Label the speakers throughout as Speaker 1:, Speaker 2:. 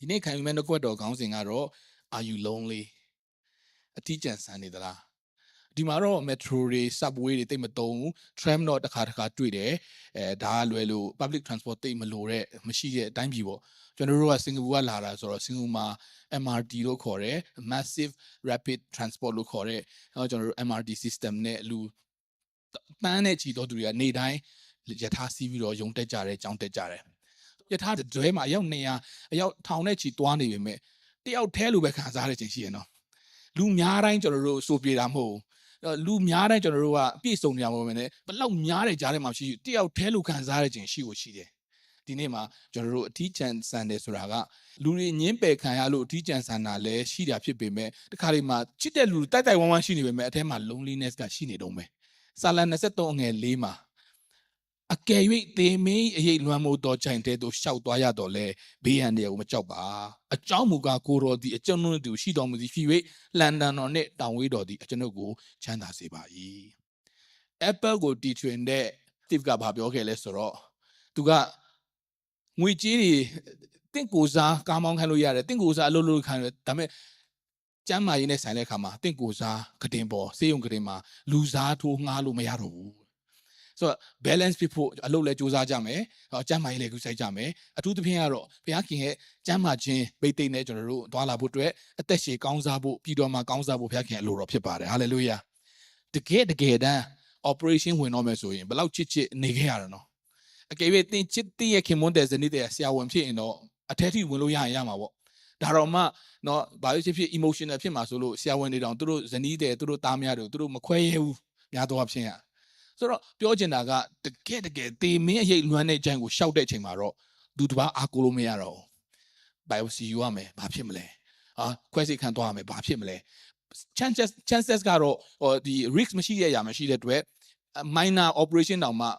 Speaker 1: ဒီနေ့ခံယူမဲ့နှုတ်ကပတ်တော်ခေါင်းစဉ်ကတော့ are you lonely အထီးကျန်ဆန်နေသလားဒီမှာတော့ metro တွေ subway တွေတိတ်မတုံဘူး tram တော့တစ်ခါတစ်ခါတွေ့တယ်အဲဒါကလွယ်လို့ public transport တိတ်မလိုတဲ့မရှိတဲ့အတိုင်းပြည်ပေါ့ကျွန်တော်တို့ကစင်ကာပူကလာတာဆိုတော့စင်ကာပူမှာ MRT လို့ခေါ်တယ် massive rapid transport လို့ခေါ်တယ်အဲတော့ကျွန်တော်တို့ MRT system နဲ့လူတန်းနဲ့ချီတော့သူတွေကနေ့တိုင်းယထာစီးပြီးတော့ယုံတက်ကြတယ်ကြောင်းတက်ကြတယ် ယထာတွဲမှာအယောက်200အယောက်ထောင်နဲ့ချီတွားနေပေမဲ့တယောက်တည်းလိုပဲခံစားရတဲ့ချိန်ရှိရနော်လူများတိုင်းကျွန်တော်တို့စိုးပြေတာမဟုတ်ဘူးလူများတိုင်းကျွန်တော်တို့ကအပြည့်စုံနေရမှာပဲနဲ့ဘလောက်များတဲ့ကြားထဲမှာရှိတယောက်တည်းလိုခံစားရတဲ့ချိန်ရှိကိုရှိတယ်ဒီနေ့မှာကျွန်တော်တို့အထီးကျန်ဆန်တယ်ဆိုတာကလူတွေငင်းပယ်ခံရလို့အထီးကျန်ဆန်တာလည်းရှိတာဖြစ်ပေမဲ့တခါလေမှာချစ်တဲ့လူတိုက်တိုက်ဝမ်းဝမ်းရှိနေပေမဲ့အထဲမှာ loneliness ကရှိနေတော့မယ်ဆာလန်23အငယ်၄မှာ အကယ်၍သေမင်းအရေးလွမ်းမိုးတော်ချိန်တဲ့သို့ရှောက်သွားရတော့လဲဘေးရန်တွေကိုမကြောက်ပါအကြောင်းမူကားကိုတော်သည်အကျွန်ုပ်တို့ရှိတော်မူသည်ဖြစ်၍လန်ဒန်တော်နှင့်တောင်ဝေးတော်သည်အကျွန်ုပ်ကိုချမ်းသာစေပါ၏ Apple ကိုတီထွင်တဲ့ Steve ကဘာပြောခဲ့လဲဆိုတော့သူကငွေကြေးတွေတင့်ကိုစားကားမောင်းခံလို့ရတယ်တင့်ကိုစားအလုပ်လုပ်ခံရတယ်ဒါပေမဲ့ကျမ်းမာရေးနဲ့ဆိုင်တဲ့အခါမှာတင့်ကိုစားကတင်ပေါ်စေယုံကတင်မှာလူစားထိုးငှားလို့မရတော့ဘူး ဆိုတော့ balance ဖြစ်ဖို့အလုပ်လည်းစူးစမ်းကြမယ်ကျမ်းမာရေးလည်းကူးစိုက်ကြမယ်အထူးသဖြင့်ကတော့ဘုရားခင်ရဲ့ကျမ်းမာခြင်းပိတ်သိမ့်နဲ့ကျွန်တော်တို့သွာလာဖို့အတွက်အသက်ရှည်ကောင်းစားဖို့ပြည်တော်မှာကောင်းစားဖို့ဘုရားခင်အလိုတော်ဖြစ်ပါတယ် hallelujah တကယ်တကယ်တမ်း operation ဝင်တော့မယ်ဆိုရင်ဘယ်လောက်ချစ်ချစ်နေခဲ့ရတော့နော်အကယ်၍သင်ချစ်တည့်ရဲ့ခင်မွန်းတဲ့ဇနီးတဲ့ဆရာဝန်ဖြစ်ရင်တော့အထက်ထိဝင်လို့ရရင်ရမှာပေါ့ဒါတော့မှနော်ဘာလို့ဖြစ်ဖြစ် emotional ဖြစ်မှာဆိုလို့ဆရာဝန်တွေတောင်သူတို့ဇနီးတဲ့သူတို့သားများတို့သူတို့မခွဲရဲဘူးများသောအားဖြင့် ဆိုတော့ပြောချင်တာကတကယ်တကယ်တေမင်းအရေးလွမ်းတဲ့အချိန်ကိုရှောက်တဲ့အချိန်မှာတော့သူတစ်ပါးအားကိုးလို့မရတော့ဘူးဘိုင်စီယူရမယ်ဘာဖြစ်မလဲဟာခွဲစိတ်ခံသွားရမယ်ဘာဖြစ်မလဲ chances chances ကတော့ဟိုဒီ risk မရှိတဲ့အရာမရှိတဲ့အတွက် minor operation တောင်မှ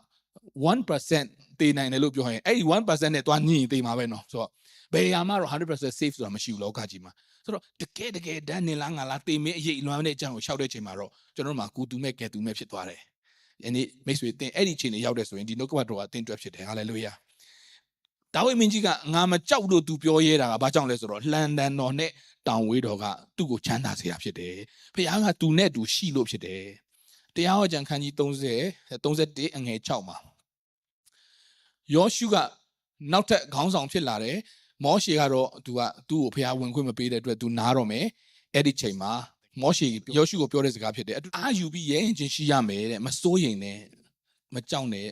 Speaker 1: 1%တည်နိုင်တယ်လို့ပြောရင်အဲ့ဒီ1%နဲ့တွားညင်တည်မှာပဲเนาะဆိုတော့ဘယ်အရာမှတော့100% safe ဆိုတာမရှိဘူးလောကကြီးမှာဆိုတော့တကယ်တကယ်ဒန်းနေလားငါလားတည်မင်းအရေးလွမ်းတဲ့အကြောင်းကိုရှောက်တဲ့ချိန်မှာတော့ကျွန်တော်တို့မှာကူတူမဲ့ကဲတူမဲ့ဖြစ်သွားတယ်။ ယနေ့မိတ်ဆွေတင်အဲ့ဒီချိန်တွေရောက်တဲ့ဆိုရင်ဒီနှုတ်ကပတ်တော်ကအတင်းတွက်ဖြစ်တယ်ဟာလေလုယာ။ဒါဝိမင်းကြီးကငါမကြောက်လို့သူပြောရဲတာကဘာကြောင့်လဲဆိုတော့လှန်တန်တော်နဲ့တောင်ဝေးတော်ကသူ့ကိုချမ်းသာစေတာဖြစ်တယ်။ဖခင်ကသူနဲ့သူရှိလို့ဖြစ်တယ်။တရားဟောကြံခန်းကြီး30 31အငယ်6မှာယောရှုကနောက်ထပ်ခေါင်းဆောင်ဖြစ်လာတယ်မောရှေကတော့သူကသူ့ကိုဖះဝင်ခွင့်မပေးတဲ့အတွက်သူနားတော့မယ်အဲ့ဒီချိန်မှာ မောရှေယောရှုကိုပြောတဲ့စကားဖြစ်တယ်အာယူပြီးရဲရင်ချင်းရှိရမယ်တဲ့မစိုးရင်နဲ့မကြောက်နဲ့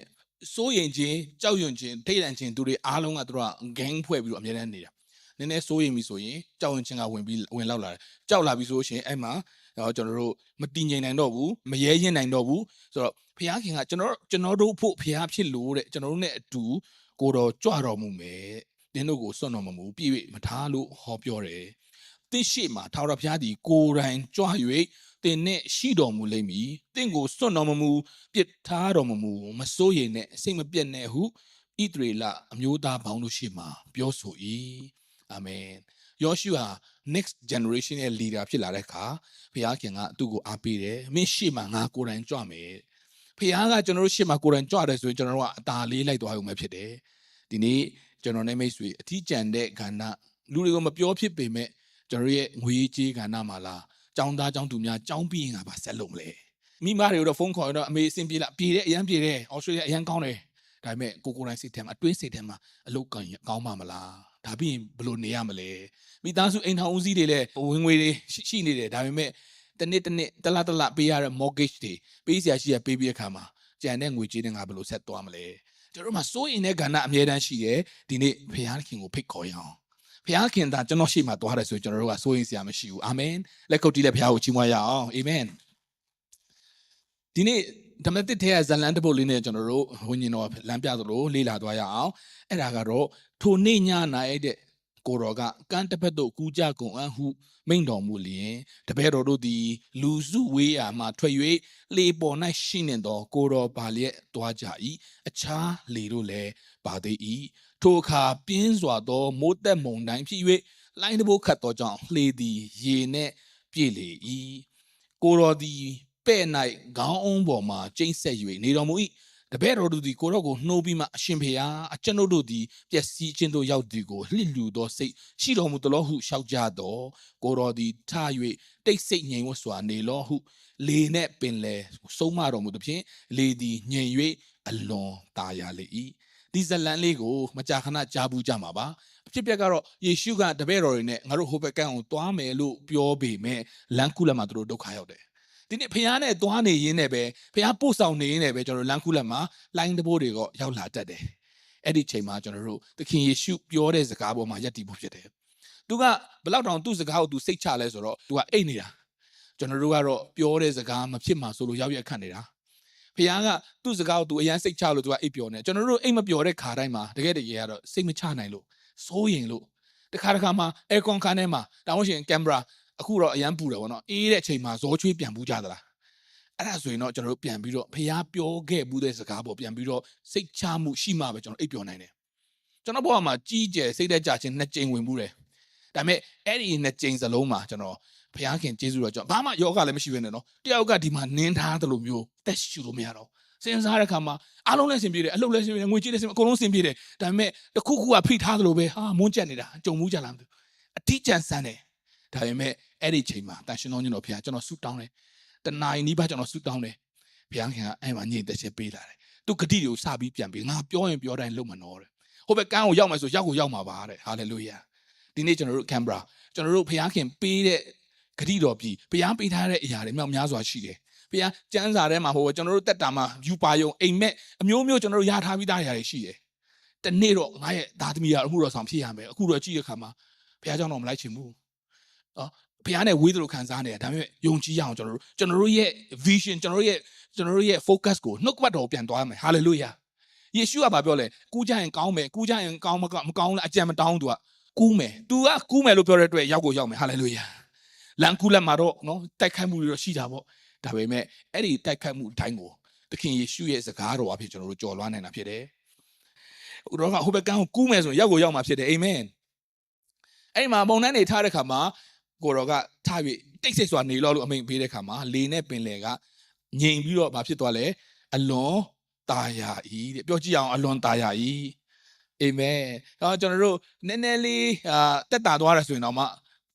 Speaker 1: စိုးရင်ချင်းကြောက်ရွံ့ချင်းထိတ်လန့်ချင်းသူတွေအားလုံးကသူတို့က gang ဖွဲ့ပြီးတော့အများနဲ့နေတာနည်းနည်းစိုးရင်ပြီဆိုရင်ကြောက်ရွံ့ချင်းကဝင်ပြီးဝင်လောက်လာတယ်ကြောက်လာပြီဆိုရှင်အဲ့မှာတော့ကျွန်တော်တို့မတည်ငြိမ်နိုင်တော့ဘူးမရဲရင်နိုင်တော့ဘူးဆိုတော့ဖះခင်ကကျွန်တော်ကျွန်တော်တို့ဖို့ဖះဖြစ်လို့တဲ့ကျွန်တော်တို့ ਨੇ အတူကိုတော်ကြွတော်မူမယ်တင်းတို့ကိုစွန့်တော်မမူပြည့်၍မထားလို့ဟောပြောတယ်။ တင့်ရှိမှာထာဝရဘုရားသည်ကိုယ်တိုင်ကြွ၍တင်နဲ့ရှိတော်မူလိမ့်မည်။တင့်ကိုစွန့်တော်မမူပြစ်ထားတော်မမူမစိုးရိမ်နဲ့စိတ်မပြတ်နဲ့ဟုဣသရေလအမျိုးသားပေါင်းတို့ရှိမှာပြောဆို၏။အာမင်။ယောရှုဟာ next generation ရဲ့ leader ဖြစ်လာတဲ့အခါဘုရားခင်ကသူ့ကိုအားပေးတယ်။မင်းရှိမှာငါကိုယ်တိုင်ကြွမယ်။ဖခင်ကကျွန်တော်တို့ရှေ့မှာကိုယ်တိုင်ကြွတယ်ဆိုရင်ကျွန်တော်တို့ကအသာလေးလိုက်သွားရုံပဲဖြစ်တယ်ဒီနေ့ကျွန်တော်နဲ့မိတ်ဆွေအထီးကျန်တဲ့ကဏ္ဍလူတွေကိုမပြောဖြစ်ပေမဲ့ ကျွန်တော်ရဲ့ငွေကြေးကဏ္ဍမှာလားចောင်းသားចောင်းသူများចောင်းပြီးရင်ကပါဆက်လုံးမလဲမိမတွေတော့ဖုန်းခေါ်တော့အမေအဆင်ပြေလားပြေတယ်အရန်ပြေတယ်ဩစတြေးလျအရန်ကောင်းတယ်ဒါပေမဲ့ကိုကိုတိုင်းစိတ်ထဲမှာအတွင်းစိတ်ထဲမှာအလုတ်ကောင်းကောင်းပါမလားဒါပြီးရင်ဘယ်လိုနေရမလဲမိသားစုအိမ်ထောင်ဦးစီးတွေလည်းဝင်ငွေတွေရှိနေတယ်ဒါပေမဲ့တနေ့တနေ့တလားတလားပေးရတဲ့ mortgage တွေပေးစရာရှိရပေးပြီးတဲ့အခါမှာကြံတဲ့ငွေကြေးတွေငါဘယ်လိုဆက်သွားမလဲကျွန်တော်တို့မှာစိုးရင်တဲ့ကဏ္ဍအမြဲတမ်းရှိတယ်ဒီနေ့ဘုရားခင်ကိုဖိတ်ခေါ်ရအောင် ဘုရားခင်သာကျွန်တော်ရှိမှသွားတယ်ဆိုရင်ကျွန်တော်တို့ကစိုးရင်စရာမရှိဘူးအာမင်လက်ခုပ်တီးလက်ဘုရားကိုချီးမွမ်းရအောင်အာမင်ဒီနေ့ဓမ္မသစ်ထဲကဇလန်တပုတ်လေးနဲ့ကျွန်တော်တို့ဝိညာဉ်တော်လမ်းပြသလိုလေ့လာသွားရအောင်အဲ့ဒါကတော့ထိုနေ့ညနိုင်တဲ့ကိုတော်ကကန်းတစ်ဖက်သို့ကူးကြကုန်အံ့ဟုမိန့်တော်မူလျင်တပည့်တော်တို့သည် လူစုဝေးရာမှထွက်၍လေပေါ်၌ရှိနေသောကိုတော်ပါလျက်သွားကြ၏အခြားလေတို့လည်းပါသေး၏ ထိုအခါပြင်းစွာသောမိုးတက်မုန်တိုင်းဖြစ်၍လိုင်းတဘိုးခတ်သောကြောင့်လှေသည်ရေနှင့်ပြည့်လေ၏ကိုတော်သည်ပဲ့၌ခေါင်းအုံးပေါ်မှကျိမ့်ဆက်၍နေတော်မူ၏တပည့်တော်တို့သည်ကိုရော့ကိုနှိုးပြီးမှအရှင်ဖေဟာအကျွန်ုပ်တို့သည်ပျက်စီးခြင်းသို့ရောက်သည်ကိုလှစ်လူသောစိတ်ရှိတော်မူသလိုဟုရှောက်ကြတော့ကိုရော့သည်ထ၍တိတ်ဆိတ်ငြိမ်ဝတ်စွာနေလောဟု လေနှင့်ပင်လေဆုံးမတော်မူသဖြင့်လေသည်ငြိမ်၍အလွန်ตาရလေ၏ ဒီဇလန်လေးကိုမကြာခဏကြားဘူးကြမှာပါအဖြစ်ပြက်ကတော့ယေရှုကတပည့်တော်တွေနဲ့ငါတို့ဟိုဘက်ကန်းကိုသွားမယ်လို့ပြောပေမဲ့လမ်းကူးလက်မှာသူတို့ဒုက္ခရောက်တယ်ဒီနေ့ဖះနဲ့သွားနေရင်းနဲ့ပဲဖះပို့ဆောင်နေရင်းနဲ့ပဲကျွန်တော်လမ်းကူးလက်မှာလိုင်းတဘိုးတွေကရောက်လာတတ်တယ်အဲ့ဒီချိန်မှာကျွန်တော်တို့သခင်ယေရှုပြောတဲ့စကားပေါ်မှာယက်တည်ဖို့ဖြစ်တယ်သူကဘလောက်တောင်သူ့စကားကိုသူစိတ်ချလဲဆိုတော့သူကအိတ်နေတာကျွန်တော်တို့ကတော့ပြောတဲ့စကားမဖြစ်မှာဆိုလို့ရောက်ရက်ခတ်နေတာ ဖះကသူ့စကားကိုသူအရန်စိတ်ချလို့သူကအိတ်ပြောနေကျွန်တော်တို့အိတ်မပြောတဲ့ခါတိုင်းမှာတကယ်တကယ်ကတော့စိတ်မချနိုင်လို့စိုးရင်လို့တခါတခါမှာအဲကွန်ခန်းထဲမှာတောင်းရှင်ကင်မရာအခုတော့အရန်ပူတယ်ဗောနော်အေးတဲ့အချိန်မှာဇောချွေးပြန်ပူကြသလားအဲ့ဒါဆိုရင်တော့ကျွန်တော်တို့ပြန်ပြီးတော့ဖះပြောခဲ့မှုတဲ့စကားပေါ်ပြန်ပြီးတော့စိတ်ချမှုရှိမှပဲကျွန်တော်အိပ်ပျော်နိုင်တယ်ကျွန်တော်ဘဝမှာကြီးကျယ်စိတ်သက်ကြခြင်းနှစ်ကြိမ်ဝင်မှုတယ်ဒါပေမဲ့အဲ့ဒီနှစ်ကြိမ်စလုံးမှာကျွန်တော် ဖះခင်ကျေးဇူးတော်ကြောင့်ဘာမှယောဂလည်းမရှိဘဲနဲ့နော်တယောက်ကဒီမှာနင်းထားတယ်လို့မျိုးတက်ရှူလို့မရတော့စဉ်းစားတဲ့အခါမှာအားလုံးလည်းအဆင်ပြေတယ်အလုပ်လည်းအဆင်ပြေတယ်ငွေကြေးလည်းအဆင်ပြေအကုန်လုံးအဆင်ပြေတယ်ဒါပေမဲ့တစ်ခုခုကဖိထားတယ်လို့ပဲဟာမွန်းကျက်နေတာကြုံမှုကြလားမသိဘူးအတိကျန်ဆန်းတယ်ဒါပေမဲ့အဲ့ဒီချိန်မှာတန်ရှင်တော်ညတော်ဖះကျွန်တော်ဆူတောင်းတယ်တနာရီနီးပါးကျွန်တော်ဆူတောင်းတယ်ဘုရားခင်ကအဲ့မှာညင်သက်ချက်ပေးလာတယ်သူဂတိတွေကိုစပြီးပြန်ပေးငါပြောရင်ပြောတိုင်းလုံးမနော်တဲ့ဟိုဘက်ကန်းကိုရောက်မယ်ဆိုရောက်ကိုရောက်မှာပါတဲ့ဟာလေလုယာဒီနေ့ကျွန်တော်တို့ကင်မရာကျွန်တော်တို့ဘုရားခင်ပေးတဲ့ ဂတိတော်ပြီးဘုရားပေးထားတဲ့အရာတွေမြောက်များစွာရှိတယ်ဘုရားကျမ်းစာထဲမှာဟိုကျွန်တော်တို့တက်တာမှာယူပါယုံအိမ်မက်အမျိုးမျိုးကျွန်တော်တို့ရထားပြီးသားအရာတွေရှိတယ်တနေ့တော့ငါရဲ့သားသမီးကအမှုတော်ဆောင်ဖြစ်ရမယ်အခုတော့ကြည့်ရခါမှာဘုရားကြောင့်တော့မလိုက်ချင်ဘူးနော်ဘုရားနဲ့ဝေးသလိုခံစားနေတယ်ဒါပေမဲ့ယုံကြည်ရအောင်ကျွန်တော်တို့ကျွန်တော်တို့ရဲ့ vision ကျွန်တော်တို့ရဲ့ကျွန်တော်တို့ရဲ့ focus ကိုနှုတ်ကပတ်တော်ပြန်သွားမယ် hallelujah ယေရှုကဘာပြောလဲကူးကြရင်ကောင်းမယ်ကူးကြရင်ကောင်းမကောင်းမကောင်းလားအကြံမတောင်းသူကကူးမယ် तू ကကူးမယ်လို့ပြောတဲ့အတွက်ရောက်ကိုရောက်မယ် hallelujah လန်ကူလက်မှာတော့နော်တိုက်ခိုက်မှုတွေတော့ရှိတာပေါ့ဒါပေမဲ့အဲ့ဒီတိုက်ခိုက်မှုအတိုင်းကိုသခင်ယေရှုရဲ့စကားတော်အဖြစ်ကျွန်တော်တို့ကြော်လွှားနိုင်တာဖြစ်တယ်ဟိုတော့ဟိုဘက်ကန်းကိုကူးမယ်ဆိုရင်ရောက်ကိုရောက်မှာဖြစ်တယ်အာမင်အဲ့ဒီမှာပုံနှံနေထားတဲ့ခါမှာကိုတော်ကထ၍တိတ်ဆိတ်စွာနေလို့လို့အမိန်ပေးတဲ့ခါမှာလေနဲ့ပင်လေကငြိမ်ပြီးတော့မဖြစ်သွားလဲအလွန်တာယာဤတဲ့ပြောကြည့်အောင်အလွန်တာယာဤအာမင်ဟောကျွန်တော်တို့နည်းနည်းလေးအာတက်တာသွားရဆိုရင်တော့မှ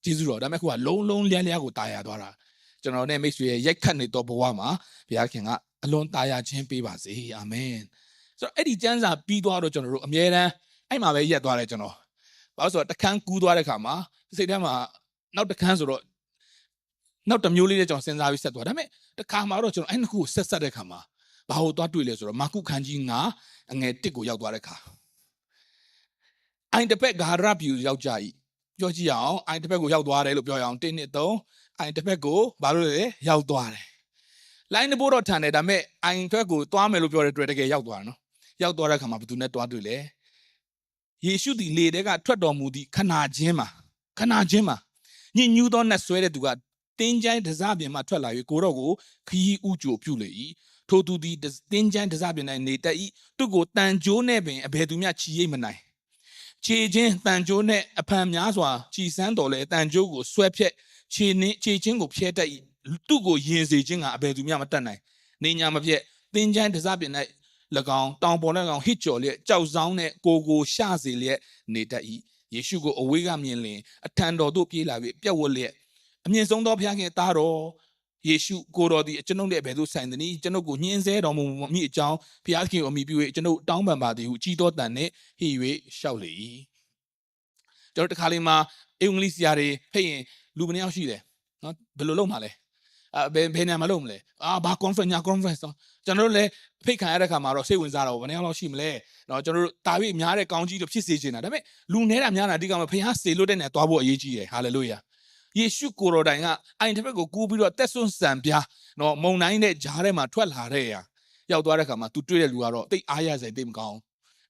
Speaker 1: ကျေးဇူးတော်ဒါပေမဲ့ခုကလုံးလုံးလျန်းလျားကိုတာယာသွားတာကျွန်တော်နဲ့မိတ်ဆွေရဲ့ရိုက်ခတ်နေတော့ဘဝမှာဘုရားခင်ကအလွန်တာယာခြင်းပေးပါစေအာမင်ဆိုတော့အဲ့ဒီကျမ်းစာပြီးသွားတော့ကျွန်တော်တို့အမြဲတမ်းအဲ့မှာပဲရက်သွားတယ်ကျွန်တော်ဘာလို့ဆိုတော့တခန်းကူးသွားတဲ့ခါမှာစိတ်ထဲမှာနောက်တခန်းဆိုတော့နောက်တစ်မျိုးလေးနဲ့ကျွန်တော်စဉ်းစားပြီးဆက်သွားဒါပေမဲ့တခါမှာတော့ကျွန်တော်အဲ့နှစ်ခုကိုဆက်ဆက်တဲ့ခါမှာဘာလို့သွားတွေ့လဲဆိုတော့မာကုခန်းကြီး9အငယ်1ကိုရောက်သွားတဲ့ခါအိုင်တပက်ဂါရဗျူရောက်ကြ၏ ပြောကြည့်အောင်အိုင်တစ်ဖက်ကိုရောက်သွားတယ်လို့ပြောရအောင်1နှစ်3အိုင်တစ်ဖက်ကိုဘာလို့လဲရောက်သွားတယ်လိုင်းတဘိုးတော့ထန်တယ်ဒါပေမဲ့အိုင်ဖက်ကိုသွားမယ်လို့ပြောတဲ့အတွက်တကယ်ရောက်သွားတယ်နော်ရောက်သွားတဲ့ခါမှာဘယ်သူနဲ့တွားတွေ့လဲယေရှုသည်လေတဲ့ကထွက်တော်မူသည့်ခနာချင်းမှာခနာချင်းမှာညဉ့်ညူးသောနတ်ဆွဲတဲ့သူကတင်းချိုင်းတစားပြင်မှထွက်လာ၍ကိုတော့ကိုခီးဥကြိုပြုလေ၏ထိုသူသည်တင်းချိုင်းတစားပြင်၌နေတတ်၏သူကိုတန်ကြိုးနဲ့ပင်အဘယ်သူမျှချီရိပ်မနိုင် ခြေချင်းတန်ကြိုးနဲ့အဖန်များစွာခြီစမ်းတော်လဲတန်ကြိုးကိုဆွဲဖြက်ခြေနှင်းခြေချင်းကိုဖျဲတတ်၏သူကိုရင်စေခြင်းကအဘယ်သူမျှမတတ်နိုင်နေညာမပြက်တင်းချိုင်းတစားပြင်၌၎င်းတောင်ပေါ်နဲ့ကောင်ဟစ်ကြော်လျက်ကြောက်ဆောင်နဲ့ကိုကိုရှစေလျက်နေတတ်၏ယေရှုကိုအဝေးကမြင်လင်အထံတော်သို့ပြေးလာပြီးပြက်ဝတ်လျက်အမြင့်ဆုံးသောဘုရားခင်သားတော် ယေရှုကိုတော်သည်ကျွန်ုပ်နဲ့ဘယ်သို့ဆိုင်သနည်းကျွန်ုပ်ကိုညှင်းဆဲတော်မူမည်အကြောင်းဘုရားခင်ကိုအမိပြု၍ကျွန်ုပ်တောင်းပန်ပါသည်ဟုကြီးတော်တန်နှင့်ဟိ၍လျှောက်လေ၏ကျွန်တော်တခါလေးမှာအင်္ဂလိပ်ဆရာတွေဖိတ်ရင်လူဘယ်နှယောက်ရှိတယ်နော်ဘယ်လိုလုပ်မှာလဲအဲဘယ်ဘယ်နေရာမှာလုပ်မလဲအာဘာ conference ညာ conference တော့ကျွန်တော်တို့လည်းဖိတ်ခံရတဲ့ခါမှာတော့စိတ်ဝင်စားတော့ဘယ်နှယောက်လောက်ရှိမလဲနော်ကျွန်တော်တို့တာပြီးများတဲ့ကောင်းကြီးတို့ဖြစ်စေချင်တာဒါပေမဲ့လူနေတာများတာအဓိကမှာဖခင်စေလွတ်တဲ့နေရာသွားဖို့အရေးကြီးတယ်ဟာလေလု ယာယေရှုကိုယ်တော်တိုင်ကအိုင်တစ်ဖက်ကိုကူးပြီးတော့တက်ဆွန့်ဆံပြားနော်မုံတိုင်းတဲ့ဂျားထဲမှာထွက်လာတဲ့ရာရောက်သွားတဲ့ခါမှာ तू တွေ့တဲ့လူကတော့တိတ်အားရစေတိတ်မကောင်း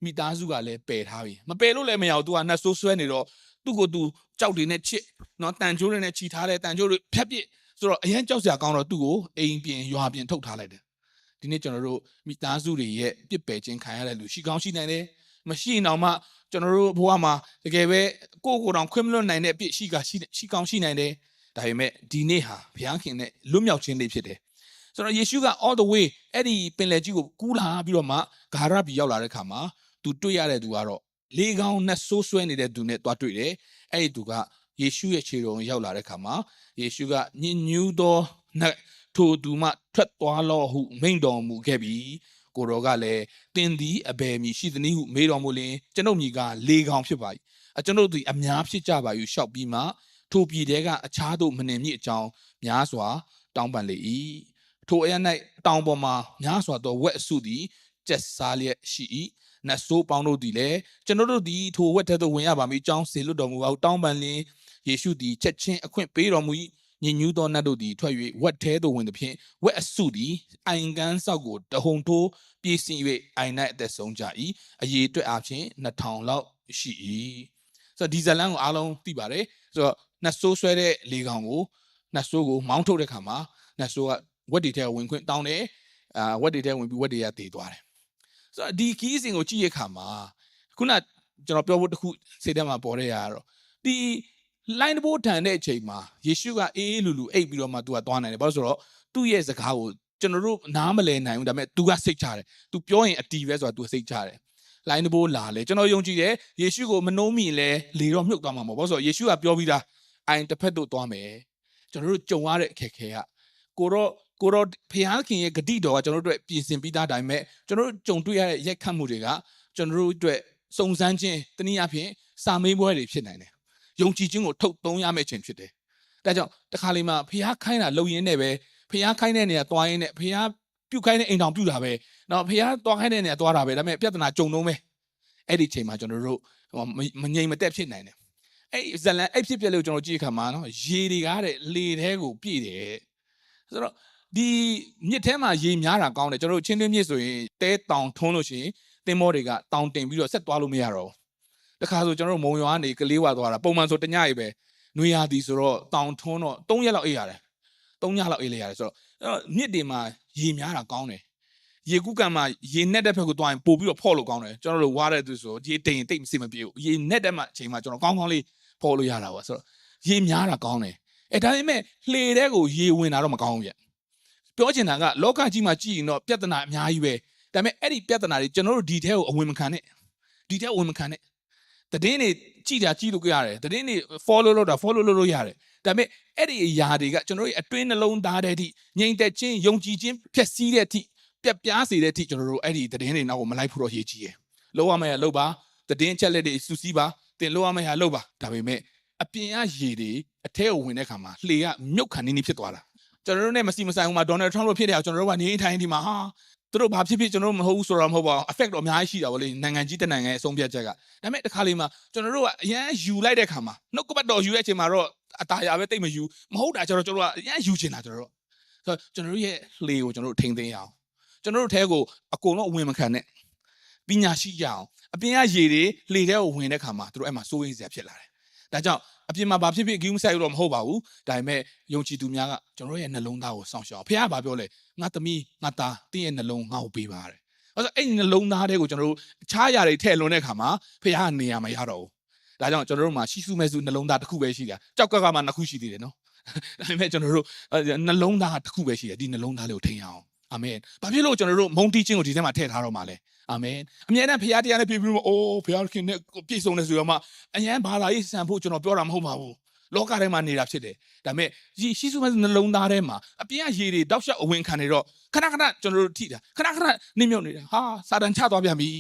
Speaker 1: မိသားစုကလည်းပယ်ထားပြီမပယ်လို့လည်းမရဘူး तू ကနှက်ဆိုးဆွဲနေတော့သူ့ကို तू ကြောက်တွေနဲ့ချစ်နော်တန်ချိုးတွေနဲ့ချီထားတယ်တန်ချိုးတွေဖြတ်ပစ်ဆိုတော့အရင်ကြောက်စရာကောင်းတော့သူ့ကိုအိမ်ပြင်ရွာပြင်ထုတ်ထားလိုက်တယ်ဒီနေ့ကျွန်တော်တို့မိသားစုတွေရဲ့ပြစ်ပယ်ခြင်းခံရတဲ့လူရှိကောင်းရှိနိုင်တယ်မရှိရင်တော့မှ ကျွန်တော်တို့ဘဝမှာတကယ်ပဲကိုယ့်ကိုယ်တောင်ခွင့်မလွတ်နိုင်တဲ့အပြစ်ရှိကရှိရှိကောင်းရှိနိုင်တယ်ဒါပေမဲ့ဒီနေ့ဟာဘုရားခင်နဲ့လွတ်မြောက်ခြင်းလေးဖြစ်တယ်ဆိုတော့ယေရှုက all the way အဲ့ဒီပင်လယ်ကြီးကိုကူးလာပြီးတော့မှဂါရပြည်ရောက်လာတဲ့ခါမှာသူတွေ့ရတဲ့သူကတော့လေကောင်းနဲ့ဆိုးဆွဲနေတဲ့သူနဲ့တွားတွေ့တယ်အဲ့ဒီသူကယေရှုရဲ့ခြေတော်ကိုရောက်လာတဲ့ခါမှာယေရှုကညင်ညူးသောနတ်ထိုသူမှထွက်သွားလော့ဟုမိန့်တော်မူခဲ့ပြီး ကိုတော်ကလည်းတင်းသည်အဘယ်မည်ရှိသနည်းဟုမေးတော်မူလင်ကျွန်ုပ်မိကလေကောင်းဖြစ်ပါ၏အကျွန်ုပ်သည်အများဖြစ်ကြပါ၍ရှောက်ပြီးမှထိုပြည်တဲကအခြားသို့မနှင်မြစ်အကြောင်းများစွာ တောင်းပန်လေ၏ထိုအရ၌တောင်ပေါ်မှာများစွာသောဝက်အစုသည်ကျက်စားလျက်ရှိ၏နတ်ဆိုးပေါင်းတို့သည်လည်းကျွန်တော်တို့သည်ထိုဝက်ထဲသို့ဝင်ရပါမည်အကြောင်းဆေလွတ်တော်မူပါဟုတောင်းပန်လျင်ယေရှုသည်ချက်ချင်းအခွင့်ပေးတော်မူ၏ ညင်ညူးသောနတ်တို့သည်ထွက်၍ဝက်ထဲသို့ဝင်သည်ဖြင့်ဝက်အစုသည်အိုင်ကန်းဆောက်ကိုတဟုန်ထိုးပြေးဆင်း၍အိုင်၌အသက်ဆုံးကြ၏အရေးအတွက်အပြင်2000လောက်ရှိ၏ဆိုတော့ဒီဇလန်ကိုအားလုံးသိပါတယ်ဆိုတော့နတ်ဆိုးဆွဲတဲ့လေကောင်ကိုနတ်ဆိုးကိုမောင်းထုတ်တဲ့ခါမှာနတ်ဆိုးကဝက်တွေထဲဝင်ခွင့်တောင်းတယ်အာဝက်တွေထဲဝင်ပြီးဝက်တွေကတည်သွားတယ်ဆိုတော့ဒီခီးစဉ်ကိုကြည့်ရခါမှာခုနကျွန်တော်ပြောဖို့တစ်ခုစိတ်ထဲမှာပေါ်တဲ့ရတော့ဒီ line ဘိုးတန်တဲ့အချိန်မှာယေရှုကအေးအေးလူလူအိပ်ပြီးတော့မှ तू ကသွားနိုင်တယ်ဘာလို့ဆိုတော့သူ့ရဲ့စကားကိုကျွန်တော်တို့နားမလည်နိုင်ဘူးဒါပေမဲ့ तू ကစိတ်ချတယ် तू ပြောရင်အတီးပဲဆိုတာ तू စိတ်ချတယ် line ဘိုးလာလေကျွန်တော်ယုံကြည်တယ်ယေရှုကိုမနှိုးမိရင်လဲလေတော့မြုပ်သွားမှာမဟုတ်ဘူးဘာလို့ဆိုတော့ယေရှုကပြောပြီးသားအိုင်တစ်ဖက်သို့သွားမယ်ကျွန်တော်တို့ကြုံရတဲ့အခက်အခဲကကိုတော့ကိုတော့ဖျားခင်ရဲ့ဂတိတော်ကကျွန်တော်တို့အတွက်ပြင်ဆင်ပြီးသားဒါပေမဲ့ကျွန်တော်တို့ကြုံတွေ့ရတဲ့ရက်ခတ်မှုတွေကကျွန်တော်တို့အတွက်စုံစမ်းခြင်းတနည်းအားဖြင့်စာမေးပွဲတွေဖြစ်နိုင်တယ် ယုံကြည်ခြင်းကိုထုတ်သုံးရမယ့်ခြင်းဖြစ်တယ်ဒါကြောင့်တခါလေမှဖျားခိုင်းတာလုံရင်းနဲ့ပဲဖျားခိုင်းတဲ့နေရာသွားရင်းနဲ့ဖျားပြုတ်ခိုင်းတဲ့အိမ်တော်ပြုတ်တာပဲနော်ဖျားသွားခိုင်းတဲ့နေရာသွားတာပဲဒါပေမဲ့ပြဿနာကြုံတော့မယ်အဲ့ဒီချိန်မှာကျွန်တော်တို့မငြိမ်မသက်ဖြစ်နိုင်တယ်အဲ့ဇလန်အဲ့ဖြစ်ပြလို့ကျွန်တော်ကြည့်ခါမှာနော်ရေတွေကတဲ့လေထဲကိုပြည့်တယ်ဆိုတော့ဒီမြစ်ထဲမှာရေများတာကောင်းတယ်ကျွန်တော်တို့ချင်းတွင်းမြစ်ဆိုရင်တဲတောင်ထုံးလို့ရှိရင်တင်မောတွေကတောင်တင်ပြီးတော့ဆက်သွားလို့မရတော့ဘူး တခါဆိုကျွန်တော်တို့မုံရွာကနေကလေးဝါသွားတာပုံမှန်ဆိုတညရေပဲနွေရာသီဆိုတော့တောင်ထုံးတော့3ရက်လောက်အေးရတယ်3ညလောက်အေးလေရတယ်ဆိုတော့အဲ့တော့မြစ်တွေမှာရေများတာကောင်းတယ်ရေကူးကန်မှာရေနဲ့တဲ့ဘက်ကိုတွားရင်ပို့ပြီးတော့ဖော့လို့ကောင်းတယ်ကျွန်တော်တို့ဝါတဲ့သူဆိုရေတိမ်တိတ်မစိမပြေဘူးရေနဲ့တဲ့မှာအချိန်မှာကျွန်တော်ကောင်းကောင်းလေးဖော်လို့ရတာပါဆိုတော့ရေများတာကောင်းတယ်အဲဒါပေမဲ့လှေတဲ့ကိုရေဝင်တာတော့မကောင်းဘူးဗျပြောချင်တာကလောကကြီးမှာကြည့်ရင်တော့ပြဿနာအများကြီးပဲဒါပေမဲ့အဲ့ဒီပြဿနာတွေကျွန်တော်တို့ဒီထဲကိုအဝင်မခံနဲ့ဒီထဲအဝင်မခံနဲ့ တည်င်းတွေကြည့်တာကြည့်လို့ရတယ်တည်င်းတွေ follow လုပ်တာ follow လုပ်လို့ရတယ်ဒါပေမဲ့အဲ့ဒီအရာတွေကကျွန်တော်တို့အတွင်းနှလုံးသားတဲ့အထိငြိမ်သက်ခြင်းယုံကြည်ခြင်းဖြစ်စည်းတဲ့အထိပြက်ပြားစေတဲ့အထိကျွန်တော်တို့အဲ့ဒီတည်င်းတွေနောက်ကိုမလိုက်ဖို့တော့ရည်ကြီးရယ်လောက်ရမယ့်လောက်ပါတည်င်းချက်လက်တွေစူးစီးပါတင်လောက်ရမယ့်ဟာလောက်ပါဒါပေမဲ့အပြင်ကရေတွေအထဲကိုဝင်တဲ့ခါမှာလှေကမြုပ်ခါနေနေဖြစ်သွားတာကျွန်တော်တို့နဲ့မစီမဆိုင်ဘူးမှာဒေါ်နယ်ထရမ့်တို့ဖြစ်တဲ့အောင်ကျွန်တော်တို့ကနေထိုင်ဒီမှာဟာ သူတို့ဘာဖြစ်ဖြစ်ကျွန်တော်တို့မဟုတ်ဘူးဆိုတော့မဟုတ်ပါဘူး effect တော့အများကြီးရှိတာဗောလေနိုင်ငံကြီးတနိုင်ငံရဲ့အဆုံးဖြတ်ချက်ကဒါပေမဲ့တစ်ခါလေးမှာကျွန်တော်တို့ကအရန်ယူလိုက်တဲ့ခါမှာနှုတ်ကပတ်တော်ယူရဲ့အချိန်မှာတော့အตาရပဲတိတ်မယူမဟုတ်တာကျွန်တော်ကျွန်တော်ကအရန်ယူချင်တာကျွန်တော်တို့ဆိုတော့ကျွန်တော်တို့ရဲ့လှေကိုကျွန်တော်တို့ထိန်းသိမ်းရအောင်ကျွန်တော်တို့ထဲကိုအကုန်လုံးအဝင်မခံနဲ့ပညာရှိကြအောင်အပြင်ကရေတွေလှေထဲကိုဝင်တဲ့ခါမှာသူတို့အဲ့မှာစိုးရိမ်စရာဖြစ်လာတယ်ဒါကြောင့်အပြင်မှာဘာဖြစ်ဖြစ်ဂိမ်းမဆိုင်တော့မဟုတ်ပါဘူးဒါပေမဲ့ယုံကြည်သူများကကျွန်တော်ရဲ့နှလုံးသားကိုစောင့်ရှောက်ဖခင်ကဘာပြောလဲ ငါသမီးငါသားတင်းရဲ့နှလုံးငါ့ကိုပေးပါတယ်အဲ့တော့အဲ့ဒီနှလုံးသားတွေကိုကျွန်တော်တို့အခြားຢာတွေထည့်လွန်တဲ့အခါမှာဖခင်ကနေရာမရတော့ဘူးဒါကြောင့်ကျွန်တော်တို့မှာရှိစုမဲ့စုနှလုံးသားတစ်ခုပဲရှိတာကြောက်ကကမှနှစ်ခုရှိသေးတယ်နော်ဒါပေမဲ့ကျွန်တော်တို့နှလုံးသားတစ်ခုပဲရှိတယ်ဒီနှလုံးသားလေးကိုထိန်းအောင်အာမင်ဘာဖြစ်လို့ကျွန်တော်တို့မုန်းတီးခြင်းကိုဒီထဲမှာထည့်ထားတော့မှာလဲအာမင်အမြဲတမ်းဖခင်တရားနဲ့ပြည့်ပြီးတော့အိုးဖခင်နဲ့ပြည့်စုံနေဆိုတော့မှအရန်ဘာသာရေးဆန်ဖို့ကျွန်တော်ပြောတာမဟုတ်ပါဘူး လောကထဲမှာနေတာဖြစ်တယ်ဒါပေမဲ့ရှိရှိစုမဲ့နှလုံးသားထဲမှာအပြင်ကရေတွေတောက်လျှောက်အဝင်ခံနေတော့ခဏခဏကျွန်တော်တို့ထိတာခဏခဏနှိမ့်မြုပ်နေတာဟာစာတန်ချသွားပြန်ပြီ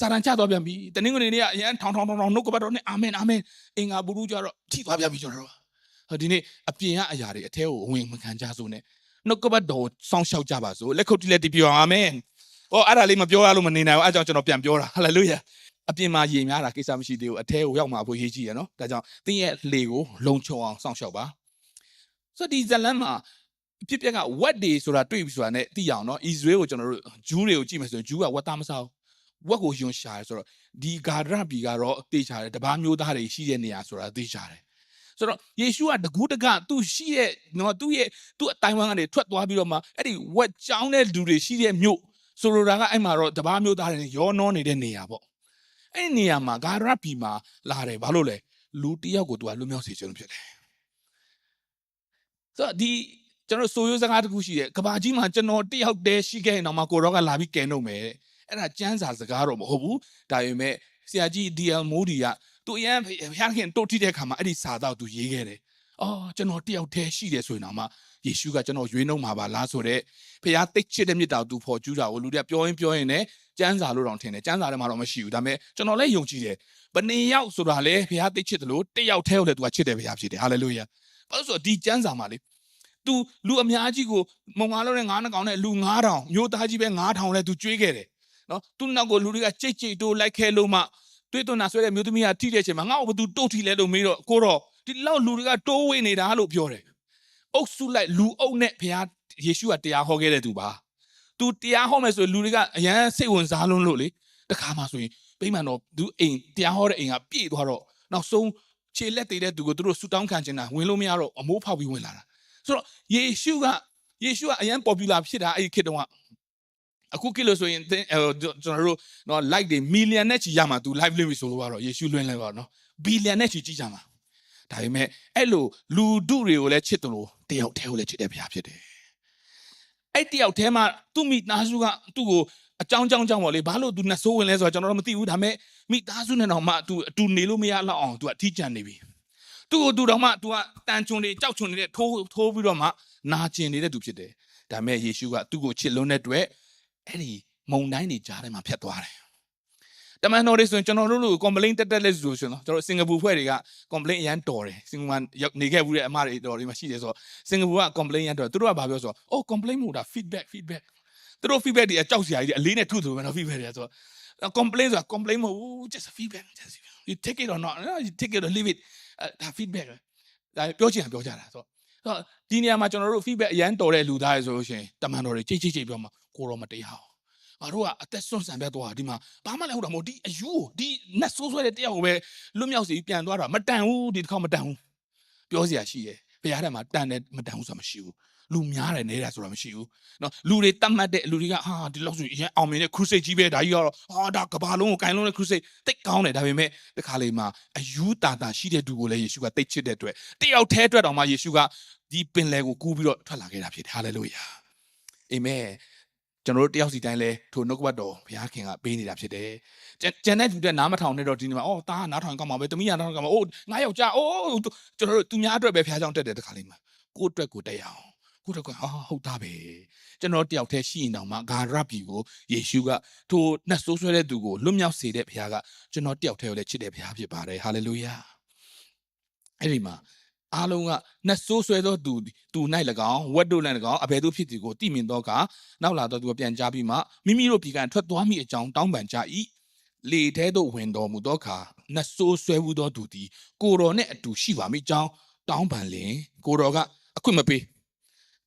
Speaker 1: စာတန်ချသွားပြန်ပြီတနင်္ဂနွေနေ့ကအရန်ထောင်ထောင်ထောင်ထောင်နှုတ်ကပတ်တော်နဲ့အာမင်အာမင်အင်္ဂါဘူးလူကြတော့ထိသွားပြန်ပြီကျွန်တော်တို့ဟောဒီနေ့အပြင်ကအရာတွေအထဲကိုအဝင်မခံကြစို့နဲ့နှုတ်ကပတ်တော်စောင့်ရှောက်ကြပါစို့လက်ခုပ်တီးလက်တီးပြောအာမင်။အော်အဲ့ဒါလေးမပြောရလို့မနေနိုင်ဘူး။အဲ့ကြောင့်ကျွန်တော်ပြန်ပြောတာ။ဟာလေလုယာ။ အပြင်မှာရေများတာကိစ္စမရှိသေးဘူး။အထဲကိုရောက်မှာဖို့ရေးကြည့်ရနော်။ဒါကြောင့်သင်ရဲ့လေကိုလုံခြုံအောင်စောင့်ရှောက်ပါ။ဆိုတော့ဒီဇလန်မှာအဖြစ်ပြက်ကဝက်တွေဆိုတာတွေ့ပြီဆိုတာ ਨੇ သိအောင်နော်။ဣသရေလကိုကျွန်တော်တို့ဂျူးတွေကိုကြည့်မယ်ဆိုရင်ဂျူးကဝက်သားမစားဘူး။ဝက်ကိုယွန်ရှာတယ်ဆိုတော့ဒီဂါဒရဘီကတော့သိချတယ်။တပားမျိုးသားတွေရှိတဲ့နေရာဆိုတာသိချတယ်။ဆိုတော့ယေရှုကတကူးတကသူ့ရှိရဲ့နော်သူ့ရဲ့သူ့အတိုင်းဝမ်းကနေထွက်သွားပြီးတော့မှအဲ့ဒီဝက်ကြောင်းတဲ့လူတွေရှိတဲ့မြို့ဆိုလိုတာကအဲ့မှာတော့တပားမျိုးသားတွေရောနှောနေတဲ့နေရာပေါ့ အဲ့ဒီနေရာမှာဂါရပီမှာလာတယ်ဘာလို့လဲလူတယောက်ကိုသူကလွတ်မြောက်စေချင်လို့ဖြစ်တယ်ဆိုတော့ဒီကျွန်တော်ဆိုရိုးစကားတစ်ခုရှိတယ်ကဘာကြီးမှာကျွန်တော်တယောက်တည်းရှိခဲ့ရင်တော့မှကိုရောကလာပြီးကဲတော့မယ်တဲ့အဲ့ဒါကျမ်းစာစကားတော့မဟုတ်ဘူးဒါပေမဲ့ဆရာကြီး DL မိုးဒီကသူအရင်ဖျားခင်တို့ထိတဲ့ခါမှာအဲ့ဒီစာတော့သူရေးခဲ့တယ် အော်ကျွန်တော်တယောက်တည်းရှိတယ်ဆိုရင်တော့မှယေရှုကကျွန်တော်ရွေးနှုံမှာပါလားဆိုတော့ဖျားသိချစ်တဲ့မြတ်တာသူဖော်ကျူးတာကိုလူတွေကပြောရင်ပြောရင်လည်းကျမ်းစာလို့တောင်ထင်တယ်ကျမ်းစာထဲမှာတော့မရှိဘူးဒါပေမဲ့ကျွန်တော်လည်းယုံကြည်တယ်ဘယ်နေရောက်ဆိုတာလဲဖျားသိချစ်တယ်လို့တယောက်တည်းကိုလည်းသူကချစ်တယ်ဖျားဖြစ်တယ်ဟာလေလုယာဘာလို့ဆိုတော့ဒီကျမ်းစာမှာလေ तू လူအများကြီးကိုမုံငါလုံးနဲ့ငါးနှကောင်နဲ့လူ9000မျိုးသားကြီးပဲ9000လဲ तू ကျွေးခဲ့တယ်နော်သူနောက်ကိုလူတွေကကြိတ်ကြိတ်တိုးလိုက်ခဲလို့မှတွေးသွန်းတာဆွဲတဲ့မျိုးသမီးကထိတဲ့အချိန်မှာငါ့ကိုဘသူတုတ်ထီလဲလို့မေးတော့ကိုတော့ ဒီလောက်လူတွေကတိုးဝေးနေတာလို့ပြောတယ်အုပ်စုလိုက်လူအုပ်နဲ့ဘုရားယေရှုကတရားဟောခဲ့တဲ့သူပါ तू တရားဟောမယ်ဆိုရင်လူတွေကအရန်စိတ်ဝင်စားလုံးလို့လေတခါမှဆိုရင်ပြိမှန်တော့သူအိမ်တရားဟောတဲ့အိမ်ကပြည့်သွားတော့နောက်ဆုံးခြေလက်တည်တဲ့သူကိုသူတို့ဆူတောင်းခံချင်တာဝင်လို့မရတော့အမိုးဖောက်ပြီးဝင်လာတာဆိုတော့ယေရှုကယေရှုကအရန် popular ဖြစ်တာအဲ့ဒီခေတ်တုန်းကအခုခေတ်လို့ဆိုရင်သင်အဲကျွန်တော်တို့နော် like တွေ million နဲ့ချီရမှာ तू live လုပ်ပြီဆိုလို့ကတော့ယေရှုလွှင့်လဲပါနော် billion နဲ့ချီကြည့်ကြမှာ ဒါပေမဲ့အဲ့လိုလူဒုတွေကိုလည်းချစ်တယ်လို့တယောက်တည်းကိုလည်းချစ်တဲ့ဘုရားဖြစ်တယ်အဲ့တယောက်တည်းမှာသူ့မိသားစုကသူ့ကိုအကြောင်းကြောင်းကြောင်းပေါ့လေဘာလို့ तू နှဆိုးဝင်လဲဆိုတော့ကျွန်တော်တို့မသိဘူးဒါပေမဲ့မိသားစုနဲ့တော့မှ तू အတူနေလို့မရတော့အောင် तू အထီးကျန်နေပြီ သူ့ကိုသူတော်မှ तू ကတန်ချွန်တွေကြောက်ချွန်နေတဲ့ထိုးထိုးပြီးတော့မှနာကျင်နေတဲ့သူဖြစ်တယ်။ဒါပေမဲ့ယေရှုကသူ့ကိုချစ်လွန်းတဲ့အတွက်အဲ့ဒီမုံတိုင်းတွေကြားထဲမှာဖြတ်သွားတယ်။ တမန်တော်တွေဆိုရင်ကျွန်တော်တို့လို complaint တက်တက်လက်ဆိုရှင်နော်ကျွန်တော်စင်ကာပူဖွဲ့တွေက complaint အရန်တော်တယ်စင်ကာပူမှာရောက်နေခဲ့ဘူးတဲ့အမတွေတော်တွေမှာရှိတယ်ဆိုတော့စင်ကာပူက complaint ရန်တော်သူတို့ကဘာပြောဆိုတော့ oh complaint မဟုတ်တာ feedback feedback သူတို့ feedback တွေအကြောက်စရာကြီးတွေအလေးနဲ့ထုဆိုပဲနော် feedback တွေဆိုတော့ complaint ဆိုတာ complaint မဟုတ်ဘူး just a feedback just you take it or not you take it or leave it အဲဒါ feedback ပဲဒါပြောချင်တာပြောကြတာဆိုတော့ဆိုတော့ဒီနေရာမှာကျွန်တော်တို့ feedback အရန်တော်တဲ့လူသားတွေဆိုလို့ရှိရင်တမန်တော်တွေကြိတ်ကြိတ်ကြိတ်ပြောမှာကိုတော့မတရားအော င်ငါတို့ကအသက်ဆွန့်ဆန်ပြတ်သွားတာဒီမှာဘာမှလည်းဟုတ်တာမဟုတ်ဒီအယူကိုဒီနတ်ဆိုးဆွဲတဲ့တရားကိုပဲလွတ်မြောက်စီပြန်သွားတာမတန်ဘူးဒီတစ်ခါမတန်ဘူးပြောစရာရှိတယ်ဘုရားထဲမှာတန်တယ်မတန်ဘူးဆိုတာမရှိဘူးလူများတယ်နေတာဆိုတာမရှိဘူးเนาะလူတွေတတ်မှတ်တဲ့လူတွေကဟာဒီလောက်ဆိုရင်အရင်အောင်မြင်တဲ့ crusade ကြီးပဲဒါကြီးကတော့ဟာဒါကဘာလုံးကိုကန်လုံးတဲ့ crusade တိတ်ကောင်းတယ်ဒါပေမဲ့တခါလေမှာအယူတာတာရှိတဲ့သူကိုလည်းယေရှုကတိတ်ချစ်တဲ့အတွက်တယောက်တည်းအတွက်တောင်မှယေရှုကဒီပင်လယ်ကိုကူးပြီးတော့ထွက်လာခဲ့တာဖြစ်တယ်ဟာလေလုယာအာမင် ကျွန်တော်တို့တယောက်စီတိုင်းလဲထိုနှုတ်ကပတ်တော်ဘုရားခင်ကပေးနေတာဖြစ်တယ်ကျန်ကျန်တဲ့သူတွေနားမထောင်နဲ့တော့ဒီနေ့မှာအော်တာနားထောင်ကောင်းပါပဲတမီးရနားထောင်ကောင်းပါအိုးငါယောက်ျားအိုးကျွန်တော်တို့သူများအတွက်ပဲဘုရားကြောင့်တက်တယ်တခါလေးမှာကိုယ့်အတွက်ကိုတက်ရအောင်ကိုယ့်အတွက်ကဟာဟုတ်တာပဲကျွန်တော်တယောက်တည်းရှိရင်တောင်မှဂါရပြီကိုယေရှုကထိုနှက်ဆိုးဆွဲတဲ့သူကိုလွတ်မြောက်စေတဲ့ဘုရားကကျွန်တော်တယောက်တည်းကိုလည်းချစ်တဲ့ဘုရားဖြစ်ပါတယ်ဟာလေလုယာအဲ့ဒီမှာ အားလုံးကနှက်ဆိုးဆွဲသောသူသူ၌၎င်းဝတ်တို့၌၎င်းအဘယ်သို့ဖြစ်သည်ကိုသိမြင်တော့ကနောက်လာတော့သူကပြန်ကြားပြီးမှမိမိတို့ပြည်ကထွက်သွားမိအကြောင်းတောင်းပန်ကြ၏လေထဲသို့ဝင်တော်မူသောအခါနှက်ဆိုးဆွဲမှုသောသူသည်ကိုတော်နှင့်အတူရှိပါမိကြောင်းတောင်းပန်လင်ကိုတော်ကအခွင့်မပေး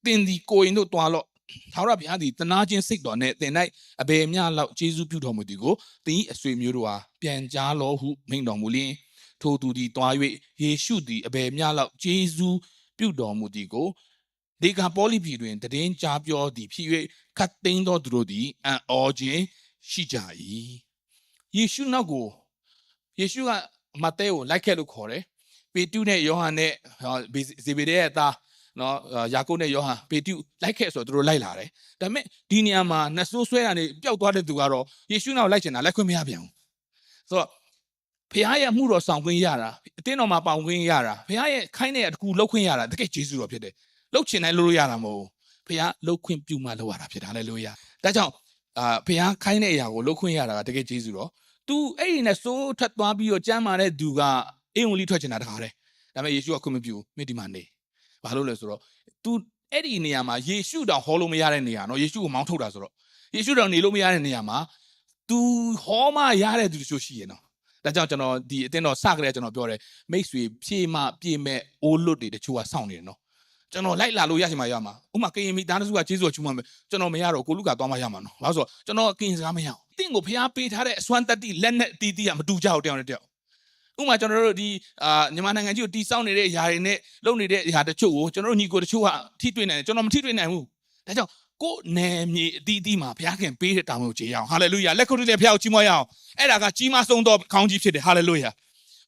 Speaker 1: တင်ဒီကိုရင်တို့တွားလော့ထာဝရဘုရားသည်တနာချင်းစိတ်တော်နဲ့တင်၌အဘယ်မျှလောက်ကျေးဇူးပြုတော်မူသည်ကိုတင်၏အဆွေမျိုးတို့ဟာပြန်ကြားလောဟုမိန့်တော်မူလျင် ထိုသူသည်တွား၍ယေရှုသည်အဘယ်မျှလောက်ကျေးဇူးပြုတော်မူသည်ကိုဒေကာပေါလိပြည်တွင်တည်င်းကြားပြောသည်ဖြစ်၍ခတ်သိမ်းသောသူတို့သည်အံ့ဩခြင်းရှိကြ၏ယေရှုနောက်ကိုယေရှုကမဿဲကိုလိုက်ခဲ့လို့ခေါ်တယ်ပေတုနဲ့ယောဟန်နဲ့ဇေဗေဒဲရဲ့သားနော်ယာကုပ်နဲ့ယောဟန်ပေတုလိုက်ခဲ့ဆိုတော့သူတို့လိုက်လာတယ်ဒါပေမဲ့ဒီနေရာမှာနတ်ဆိုးဆွဲတာနေပျောက်သွားတဲ့သူကတော့ယေရှုနောက်လိုက်ချင်တာလိုက်ခွင့်မရပြန်ဘူးဆိုတော့ ဖခင်ရဲ့မှုတော်ဆောင်ခွင့်ရတာအတင်းတော်မှာပေါင်ခွင့်ရတာဖခင်ရဲ့ခိုင်းတဲ့အတကူလှုပ်ခွင့်ရတာတကယ်ကျေးဇူးတော်ဖြစ်တယ်လှုပ်ချင်တိုင်းလှုပ်လို့ရတာမဟုတ်ဖခင်လှုပ်ခွင့်ပြုမှလှုပ်ရတာဖြစ်တယ်ဟာလေလုယာဒါကြောင့်အာဖခင်ခိုင်းတဲ့အရာကိုလှုပ်ခွင့်ရတာကတကယ်ကျေးဇူးတော် तू အဲ့ဒီနဲ့စိုးထွက်သွားပြီးတော့ကြမ်းမာတဲ့သူကအင်ဝင်လီထွက်ချင်တာတခါတည်းဒါပေမဲ့ယေရှုကခွင့်မပြုမိဒီမှာနေဘာလို့လဲဆိုတော့ तू အဲ့ဒီနေရာမှာယေရှုတောင်ဟောလို့မရတဲ့နေရာနော်ယေရှုကိုမောင်းထုတ်တာဆိုတော့ယေရှုတောင်နေလို့မရတဲ့နေရာမှာ तू ဟောမှရတဲ့သူတချို့ရှိရနော် ဒါကြောင့်ကျွန်တော်ဒီအတင်းတော်စကြတဲ့ကျွန်တော်ပြောတယ်မိတ်ဆွေဖြည့်မပြည့်မဲ့အိုးလွတ်တွေတချို့ကစောင့်နေတယ်နော်ကျွန်တော်လိုက်လာလို့ရချင်မှရမှာဥမာကရင်မိသားစုကကျေးဇူးတော်ချူမှမယ်ကျွန်တော်မရတော့ကိုလူကသွားမှရမှာနော်ဘာလို့ဆိုတော့ကျွန်တော်ကရင်စကားမရအောင်တင့်ကိုဖျားပေးထားတဲ့အစွမ်းတက်တိလက်နဲ့တီးတီးကမတူကြဘူးတယောက်နဲ့တယောက်ဥမာကျွန်တော်တို့ဒီအာမြန်မာနိုင်ငံကြီးကိုတီးစောင်းနေတဲ့ຢာတွေနဲ့လုပ်နေတဲ့ຢာတချို့ကိုကျွန်တော်တို့ညီကိုတချို့ကထိတွေ့နိုင်တယ်ကျွန်တော်မထိတွေ့နိုင်ဘူးဒါကြောင့် ကိုယ်နယ်မြေအတီးတီးမှာဘုရားခင်ပေးတဲ့တောင်းကိုခြေရအောင်ဟာလေလုယာလက်ခုပ်တွေဘုရားကိုကြီးမွားရအောင်အဲ့ဒါကကြီးမားဆုံးသောခေါင်းကြီးဖြစ်တယ်ဟာလေလုယာ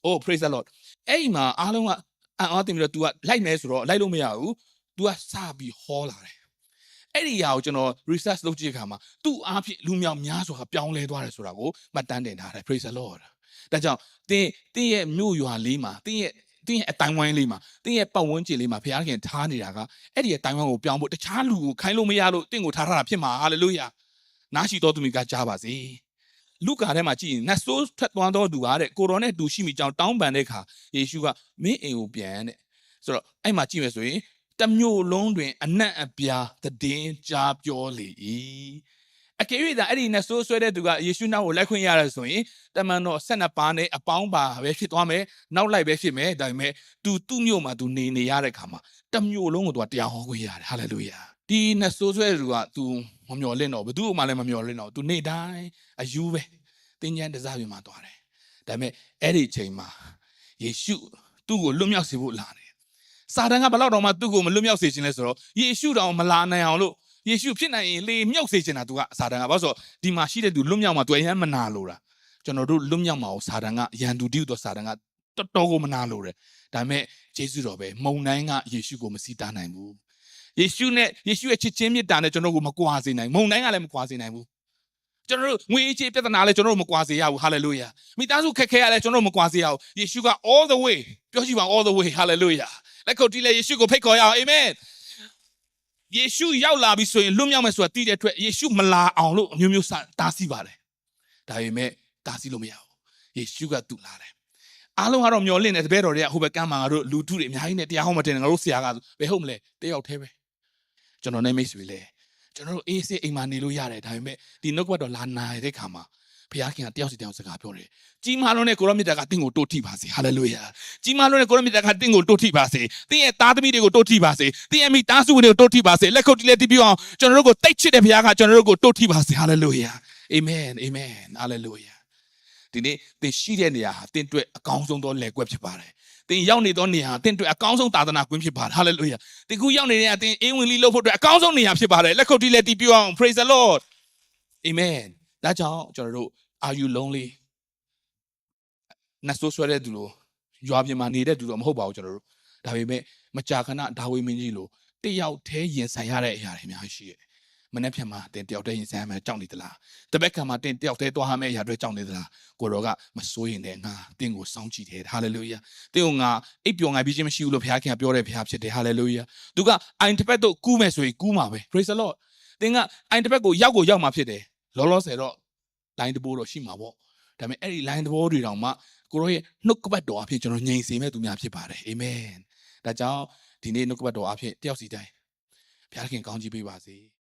Speaker 1: oh praise the lord အဲ့ဒီမှာအားလုံးကအံ့ဩတင်ပြီးတော့ तू ကလိုက်မယ်ဆိုတော့လိုက်လို့မရဘူး तू ကစပြီးဟောလာတယ်အဲ့ဒီအရာကိုကျွန်တော် research လုပ်ကြည့်တဲ့အခါမှာသူ့အားဖြင့်လူမြောက်များစွာပြောင်းလဲသွားတယ်ဆိုတာကိုမှတ်တမ်းတင်ထားတယ် praise the lord ဒါကြောင့်တင်းတင်းရဲ့မြို့ရွာလေးမှာတင်းရဲ့ တင်းရဲ့အတိုင်းဝိုင်းလေးမှာတင်းရဲ့ပတ်ဝန်းကျင်လေးမှာဘုရားခင်ထားနေတာကအဲ့ဒီအတိုင်းဝိုင်းကိုပြောင်းဖို့တခြားလူကိုခိုင်းလို့မရလို့တင်းကိုထားထားတာဖြစ်မှာဟာလေလုယာနားရှိတော်သူမိကကြားပါစေလူကာထဲမှာကြည့်ရင်နတ်ဆိုးထွက်သွားတော့သူကတဲ့ကိုရောနဲ့တူရှိမိကြောင်းတောင်းပန်တဲ့အခါယေရှုကမင်းအိမ်ကိုပြန်တဲ့ဆိုတော့အဲ့မှာကြည့်မယ်ဆိုရင်တစ်မျိုးလုံးတွင် အနက်အပြားတည်င်းကြားပြောလေ၏ အကယ်၍သာအဲ့ဒီနတ်ဆိုးဆွဲတဲ့သူကယေရှုနောက်ကိုလိုက်ခွင့်ရတယ်ဆိုရင်တမန်တော်၁၂ပါးနဲ့အပေါင်းပါပဲဖြစ်သွားမယ်နောက်လိုက်ပဲဖြစ်မယ်ဒါပေမဲ့ तू သူ့မြို့မှာ तू နေနေရတဲ့ခါမှာတစ်မျိုးလုံးကို तू တရားဟောခွင့်ရတယ်ဟာလေလုယာဒီနတ်ဆိုးဆွဲတဲ့သူက तू မမျော်လင့်တော့ဘယ်သူမှလည်းမမျော်လင့်တော့ तू နေတိုင်းအယူပဲတင်းကျန်းတစားပြင်မှာသွားတယ်ဒါပေမဲ့အဲ့ဒီချိန်မှာယေရှုသူ့ကိုလွတ်မြောက်စေဖို့လာတယ်စာတန်ကဘယ်တော့မှသူ့ကိုမလွတ်မြောက်စေခြင်းလဲဆိုတော့ယေရှုတော်မလာနိုင်အောင်လို့ ယေရှုဖြစ်နိုင်ရင်လေမြောက်စေချင်တာသူကစာတန်ကဘာလို့ဆိုတော့ဒီမှာရှိတဲ့သူလွတ်မြောက်မှာသူအရင်မနာလို့တာကျွန်တော်တို့လွတ်မြောက်မှာကိုစာတန်ကရန်သူတိဟုသောစာတန်ကတော်တော်ကိုမနာလို့တယ်ဒါပေမဲ့ယေရှုတော်ပဲမုံတိုင်းကယေရှုကိုမစီးတားနိုင်ဘူးယေရှုနဲ့ယေရှုရဲ့ချစ်ချင်းမြတ်တာနဲ့ကျွန်တော်တို့ကိုမကွာစေနိုင်မုံတိုင်းကလည်းမကွာစေနိုင်ဘူးကျွန်တော်တို့ငွေအေးချေးပြဿနာလည်းကျွန်တော်တို့မကွာစေရဘူး hallelujah မိသားစုခက်ခဲရလဲကျွန်တော်တို့မကွာစေရဘူးယေရှုက all the way ပြောကြည့်ပါ all the way hallelujah လက်ခုပ်တီးလဲယေရှုကိုဖိတ်ခေါ်ရအောင် amen ယေရှုရောက်လာပြီဆိုရင်လွတ်မြောက်မယ်ဆိုတာတည်တဲ့အတွက်ယေရှုမလာအောင်လို့အမျိုးမျိုးစတားဆီးပါတယ်ဒါပေမဲ့တားဆီးလို့မရဘူးယေရှုကသူ့လာတယ်အားလုံးကတော့မျောလင့်တဲ့တပည့်တော်တွေကဟိုဘက်ကမ်းမှာငါတို့လူထုတွေအများကြီးနဲ့တရားဟောမတင်ငါတို့ဆရာကဘယ်ဟုတ်မလဲတယောက်တည်းပဲကျွန်တော်နဲ့မိတ်ဆွေလဲကျွန်တော်တို့အေးစေးအိမ်မှာနေလို့ရတယ်ဒါပေမဲ့ဒီနှုတ်ကပတ်တော်လာနာတဲ့ခါမှာ ဘုရားခင်ကတယောက်စီတယောက်စကားပြောတယ်ကြီးမားလုံးနဲ့ကိုရောမြတ်တာကတင့်ကိုတိုးထိပါစေဟာလေလုယာကြီးမားလုံးနဲ့ကိုရောမြတ်တာကတင့်ကိုတိုးထိပါစေတင့်ရဲ့သားသမီးတွေကိုတိုးထိပါစေတင့်ရဲ့မိသားစုဝင်တွေကိုတိုးထိပါစေလက်ခုပ်တီးလက်တီးပြအောင်ကျွန်တော်တို့ကိုတိတ်ချစ်တဲ့ဘုရားကကျွန်တော်တို့ကိုတိုးထိပါစေဟာလေလုယာအာမင်အာမင်ဟာလေလုယာဒီနေ့သင်ရှိတဲ့နေရာဟာသင်အတွက်အကောင်းဆုံးသောလက်ကွက်ဖြစ်ပါတယ်သင်ရောက်နေသောနေရာဟာသင်အတွက်အကောင်းဆုံးသာသနာကွင်းဖြစ်ပါတယ်ဟာလေလုယာသင်ခုရောက်နေတဲ့နေရာသင်အေးဝင်လီလို့ဖို့အတွက်အကောင်းဆုံးနေရာဖြစ်ပါတယ်လက်ခုပ်တီးလက်တီးပြအောင် praise the lord amen ဒါကြောင့်ကျွန်တော်တို့ are you lonely နတ်ဆိုးဆွဲတဲ့သူလိုရွာပြင်မှာနေတဲ့သူတော့မဟုတ်ပါဘူးကျွန်တော်တို့ဒါပေမဲ့မကြာခဏဒါဝိမင်းကြီးလိုတယောက်တည်းရင်ဆိုင်ရတဲ့အရာတွေအများကြီးရှိတယ်မနေ့ဖြန်မှာတင်တယောက်တည်းရင်ဆိုင်ရမယ်ကြောက်နေသလားတပတ်ခံမှာတင်တယောက်တည်းသွားရမယ့်အရာတွေကြောက်နေသလားကိုရောကမစိုးရင်လည်းငါတင်ကိုစောင့်ကြည့်တယ်ဟာလေလုယာတင်ကိုငါအိပ်ပျော်ငါပြီးခြင်းမရှိဘူးလို့ဘုရားခင်ကပြောတဲ့ဘုရားဖြစ်တယ်ဟာလေလုယာသူကအိုင်တစ်ပတ်တော့ကူးမယ်ဆိုရင်ကူးမှာပဲ praise the lord တင်ကအိုင်တစ်ပတ်ကိုရောက်ကိုရောက်မှာဖြစ်တယ်လောလောဆယ်တော့ line တဘိုးတော့ရှိမှာပေါ့ဒါပေမဲ့အဲ့ဒီ line တဘိုးတွေတောင်မှကိုရောရဲ့နှုတ်ကပတ်တော်အဖြစ်ကျွန်တော်ငြိမ်စေမဲ့သူများဖြစ်ပါတယ်အာမင်ဒါကြောင့်ဒီနေ့နှုတ်ကပတ်တော်အဖြစ်တယောက်စီတိုင်းဘုရားခင်ကောင်းချီးပေးပါစေ